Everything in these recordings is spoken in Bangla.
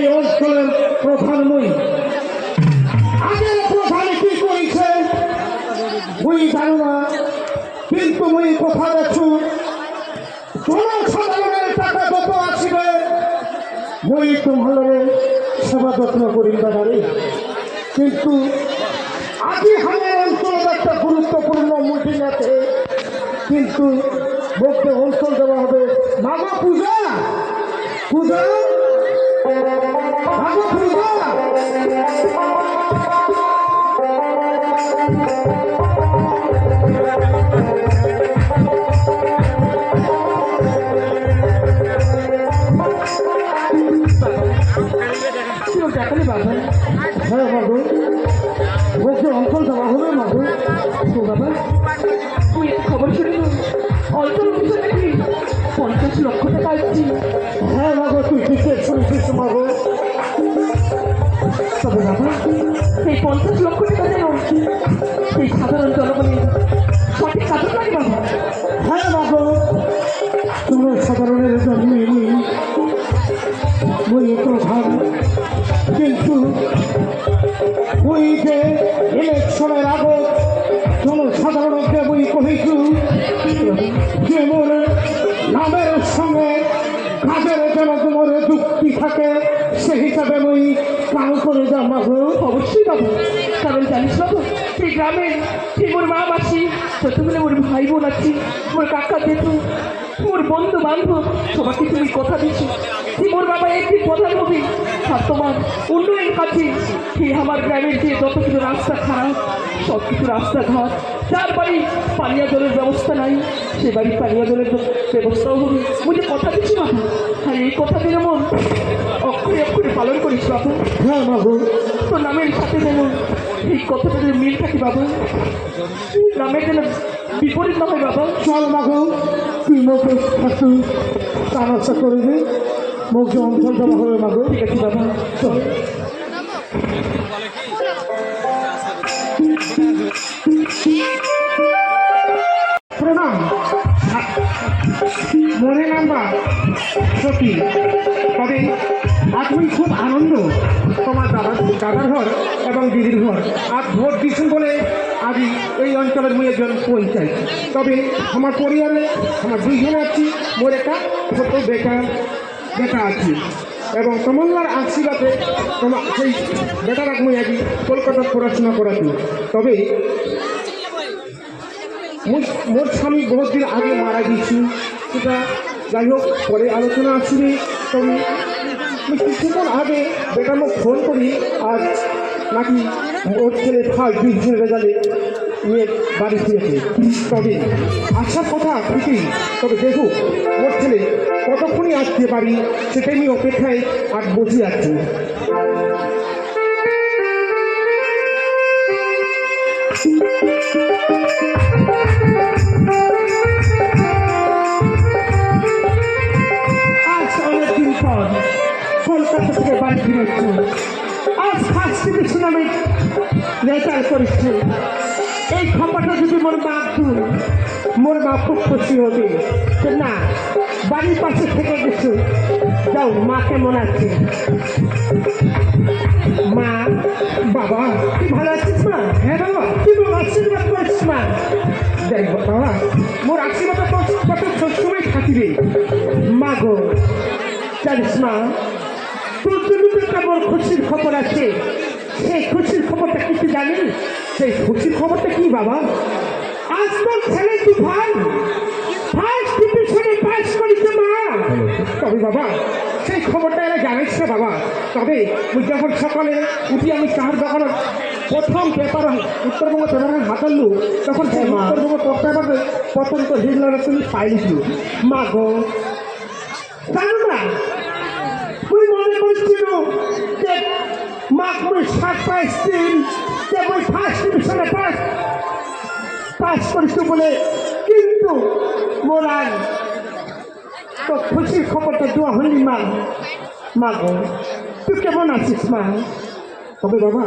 এই অঞ্চলের প্রধান মুই। আগের প্রধান কি করেছে? মুই জানো না, কিন্তু মুই কথা দেখছু জনসাধারণের টাকা যত আসবে, মুই তোমাদের সেবা যত্ন করি, দাদারে। কিন্তু আজি আমার অঞ্চলের একটা গুরুত্বপূর্ণ মিটিং আছে। কিন্তু বলতে অঞ্চল দেওয়া হবে। মাগো পূজা? পূজা? পঞ্চাশ লক্ষ টাকা হ্যাঁ মাগো তুই ঠিকই শুনেছিস মাগো তবে বাবা সেই পঞ্চাশ লক্ষ টাকা যেন সেই সাধারণ জনগণের সঠিক কাজে লাগে বাবা। হ্যাঁ মাগো তোমার সাধারণের মুই মুই তো ভাব কিন্তু মুই যে ইলেকশনের আগত জনসাধারণকে মুই কহিছু যে মোর নামের সঙ্গে কাজের যেন তোমার যুক্তি থাকে সে হিসাবে আমি কাম করে যা মাগো অবশ্যই পাবো। কারণ জানিস তো, সেই গ্রামে সেই মোর মা মাসি যতগুলো মোর ভাই বোন আছে মোর কাকা জেঠু। মোর বন্ধু বান্ধব সবাইকে তুমি কথা দিচ্ছ। মোর বাবা একদিন প্রধান হবে আর তোমার উন্নয়ন কাছে সেই আমার গ্রামের যে যত কিছু রাস্তা খারাপ সব কিছু রাস্তাঘাট যার বাড়ি পানীয় জলের ব্যবস্থা নাই সে বাড়ি পানীয় জলের ব্যবস্থাও হবে। বুঝে কথা দিচ্ছি বাবু আর এই কথা দিলে মন অক্ষরে অক্ষরে পালন করিস বাবু। হ্যাঁ বাবু। তোর নামের সাথে যেন এই কথাটা যেন মিল থাকে বাবা। নামের যেন বিপরীত না হয় বাবা চল মাগো তুই মোকে একটু টানাচা করবি মুখে অঞ্চল দেওয়া হবে মাগো। ঠিক আছে বাবা। চল। প্রণাম। মনে নাম্বার। সত্যি। তবে আমি খুব আনন্দ। তোমার দাদা দাদার ঘর এবং দিদির ঘর। আজ ভোট দিচ্ছেন বলে আজ এই অঞ্চলের মুই একজন পঞ্চায়েত তবে আমার পরিবারে আমার দুইজন আছি, মোর একটা ছোট বেকার বেটা আছি। এবং কমল্লার আশীর্বাদে তোমার সেই বেটার মুই আজ কলকাতা পড়াশোনা করাছি তবে মোর- স্বামী বহুত দিন আগে মারা গেছি, সেটা যাই হোক, পরে আলোচনা আসবে। তবে আমি কিছুক্ষণ আগে বেটা মোক ফোন করি আর নাকি ওর ছেলে ফার্স্ট ডিভিশন রেজাল্টে নিয়ে বাড়ি ফিরেছে। তবে আসার কথা ঠিকই তবে দেখুক ওর ছেলে কতক্ষণই আসতে পারি সেটাই নিয়ে অপেক্ষায় আর বসে পর কলকাতা থেকে বাড়ি ফিরেছি। আজ ফার্স্ট ডিভিশন আমি রেজাল্ট করেছি এই খবরটা যদি মোর মা তুল মোর মা খুব খুশি হবে। না, বাড়ির পাশে থেকে গেছো। যাও, মা কেমন আছে? মা, বাবা তুই ভালো আছিস মা? হ্যাঁ বাবা তুই মোর আশীর্বাদ করিস মা। দেখ বাবা, মোর আশীর্বাদ কত সবসময় থাকিবে। মা গো, জানিস মা, তোর জন্য তো খুশির খবর আছে। সেই খুশির খবরটা কিছু জানিস? সেই খুশির খবরটা কি বাবা? আজ তোর ছেলে তুফান ফার্স্ট ডিভিশনে পাস করেছে মা। তবে বাবা সেই খবরটা এরা জানিস না বাবা। তবে ওই যখন সকালে উঠি আমি চার দোকানে প্রথম পেপার উত্তরবঙ্গ পেপারের হাতাল্লু তখন সেই উত্তরবঙ্গ পত্রিকাতে প্রথম তো হিটলার তুমি পাইছি মা গো জানো না তুই মনে করছিল যে মা করে সাত পাঁচ দিন যে ওই ফার্স্ট ডিভিশনে পাস পাস করিস বলে কিন্তু মোরার তো খুশির খবরটা দেওয়া হয়নি মা। মা গো, তুই কেমন আছিস মা? তবে বাবা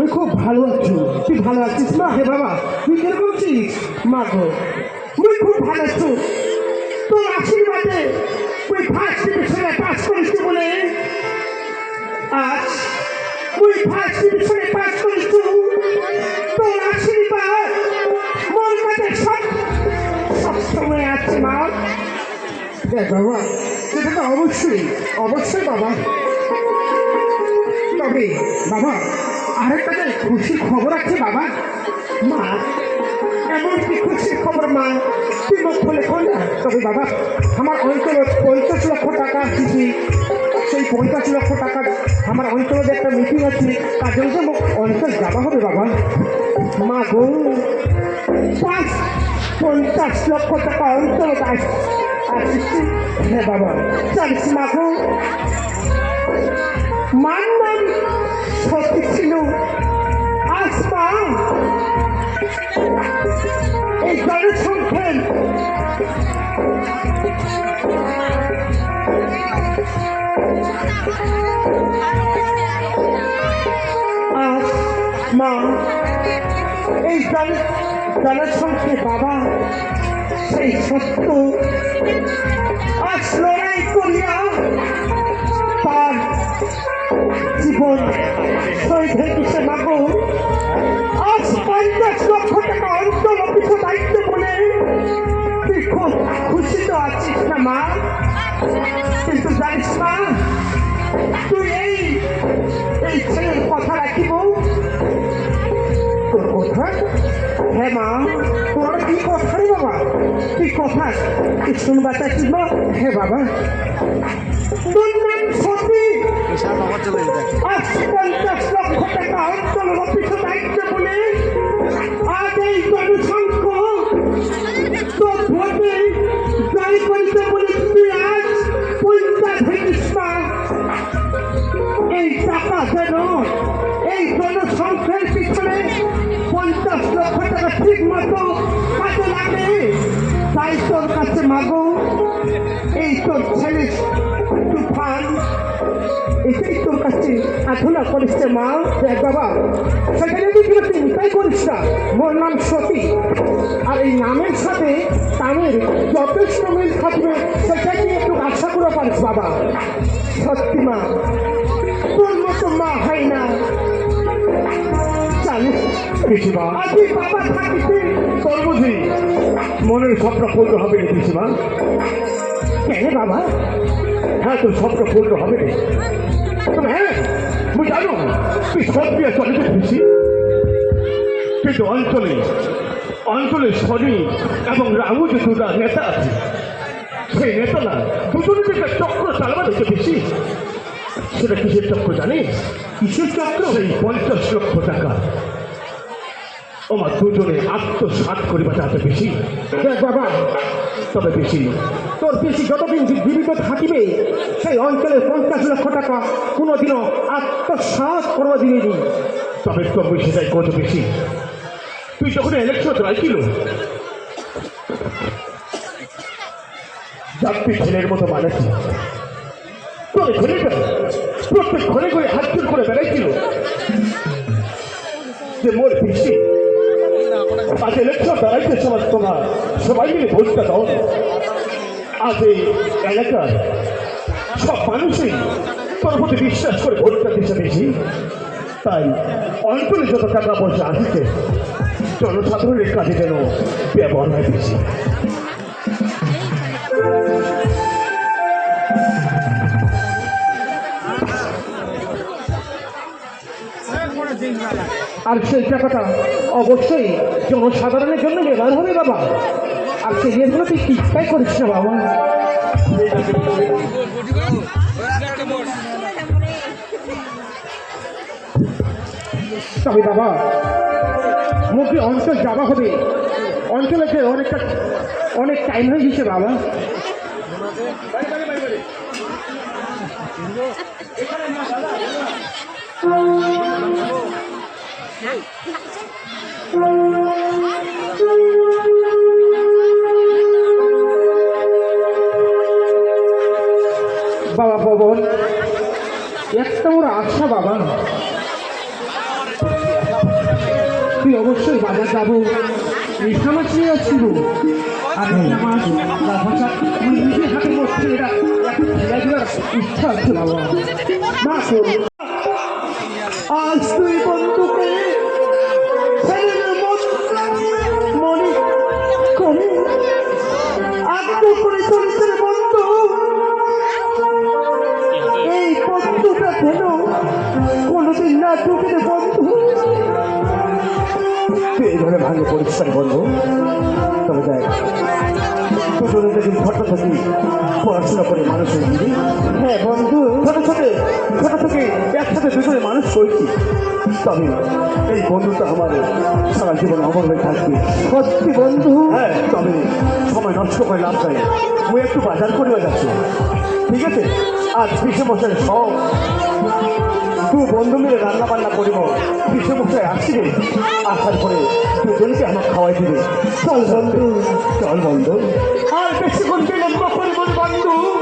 ওই খুব ভালো আছি। তুই ভালো আছিস মা? হে বাবা, তুই কীরকম আছিস? মা গো তুই খুব ভালো আছো। তোর আশীর্বাদে তুই ফার্স্ট ডিভিশনে পাস করিস বলে আজ তুই ফার্স্ট ডিভিশনে পাস করেছু তোর আশীর্বাদ। মন কাছে সব সবসময় আছে, মা। দেখ, বাবা সেটা তো অবশ্যই অবশ্যই বাবা। তবে, বাবা, আরেকটা যে খুশির খবর আছে, বাবা। মা, এমন কি খুশির খবর, মা? তুই মুখ খুলে খোল আমার অঞ্চলে পঞ্চাশ লক্ষ টাকা সেই পঞ্চাশ লক্ষ টাকা আমার অঞ্চলে একটা মিটিং আছে তার জন্য তো অঞ্চল যাওয়া হবে বাবা। মা গো। পাঁচ, পঞ্চাশ লক্ষ টাকা অঞ্চল আসছে হ্যাঁ বাবা। জানিস মা গো। মার নাম সত্যি ছিল আসমা। এই জনসংখ্যার আজ মা, এই জন জনসংখ্যার বাবা, সেই সত্য। আজ লড়াই করিয়া তার জীবন শহীদ হয়ে গেছে মাগো আজ পঞ্চাশ লক্ষ টাকা অঞ্চল অফিসে দায়িত্ব বলে তুই খুশি তো আছিস না মা? কিন্তু জানিস মা, তুই এই এই ছেলের কথা রাখিব। তোর কথা? হ্যাঁ মা, তোর কি কথা রে বাবা? তুই কথা? শুনবা চাচ্ছিস মা? হ্যাঁ বাবা। তোর নাম সতী। আজ পঞ্চাশ লক্ষ টাকা অঞ্চল অফিসে দায়িত্ব বলে আজ এই জনসংখ্যা তোর কাছে আধুনা করিস মা দেখ বাবা সেখানে তুই চিন্তাই করিস না মোর নাম সতী আর এই নামের সাথে তামের যথেষ্ট মিল থাকবে সেটা তুই একটু আশা করে পারিস বাবা সত্যি মা তোর মতো মা হয় না পিসিমা তোর বুঝি মনের স্বপ্ন পূর্ণ হবে রে পিসিমা কেন বাবা হ্যাঁ তোর স্বপ্ন পূর্ণ হবে হ্যাঁ মুই জানো, তুই সব দিয়ে চলে পিসি কিন্তু অঞ্চলে অঞ্চলে শনি এবং রামু যে দুটা নেতা আছে। সেই নেতারা দুজনে যে চক্র চালাবার হচ্ছে বেশি। সেটা কিসের চক্র জানিস? কিসের চক্র? সেই পঞ্চাশ লক্ষ টাকা। আমার দুজনে আত্মসাত করিবা চাতে বেশি। বাবা, তবে বেশি। তোর বেশি যতদিন জীবিত থাকিবে, সেই অঞ্চলের পঞ্চাশ লক্ষ টাকা কোনোদিনও আত্মসাৎ করব দিবি তবে তবে সেটাই কত বেশি। তুই যখন ইলেকশন রাইছিল যাত্রী ছেলের মতো মানেছি তোর ছেলেটা প্রত্যেক ঘরে ঘরে হাত করে বেড়াইছিল। যে মোর বেশি আজ ইলেকশন দাঁড়াইতে সময় তোমার। সবাই মিলে ভোটটা দাও। আজ এই এলাকার সব মানুষই তোর প্রতি বিশ্বাস করে ভোটটা দিতে বেশি। তাই অঞ্চলে যত টাকা পয়সা আসছে, জনসাধারণের কাজে যেন ব্যবহার হয় বেশি। আর সেই টাকাটা অবশ্যই জনসাধারণের জন্য ব্যবহার হবে বাবা। আর সেই জন্য তুই চিন্তাই করিস না বাবা। তবে বাবা, মুখে অঞ্চল যাওয়া হবে। অঞ্চলে যে অনেকটা, অনেক টাইম হয়ে গেছে বাবা। বাবা পবন একটা ওর আশা বাবা তুই অবশ্যই বাজার যাব। রেশামাছ নিয়ে আসছিল আর রেশামাছ ভাষা তুই নিজে হাতে করছে এটা। খেলাধুলার ইচ্ছা আছে বাবা। না করব আজ তুই বন্ধুকে ভাঙে পরিষ্কার বন্ধু তবে দেখ দুজনে যেদিন ছোট থাকি পড়াশোনা করে মানুষ হয়েছি হ্যাঁ বন্ধু। ছোট ছোট ছোট থেকে একসাথে দুজনে মানুষ হয়েছি তবে এই বন্ধুটা আমার সারা জীবন অমর হয়ে থাকবে। সত্যি বন্ধু। হ্যাঁ তবে সময় নষ্ট করে লাভ নাই। মুই একটু বাজার করে যাচ্ছি। ঠিক আছে? আর বিশ্ব মশাই সব তুই বন্ধু মিলে রান্না বান্না করিব বিশ্বমুখে আসিবে। আসার পরে দুজনকে আমার খাওয়াই দিবে। চল বন্ধু চল বন্ধু। আর বেশি করবি লম্বা বন্ধু।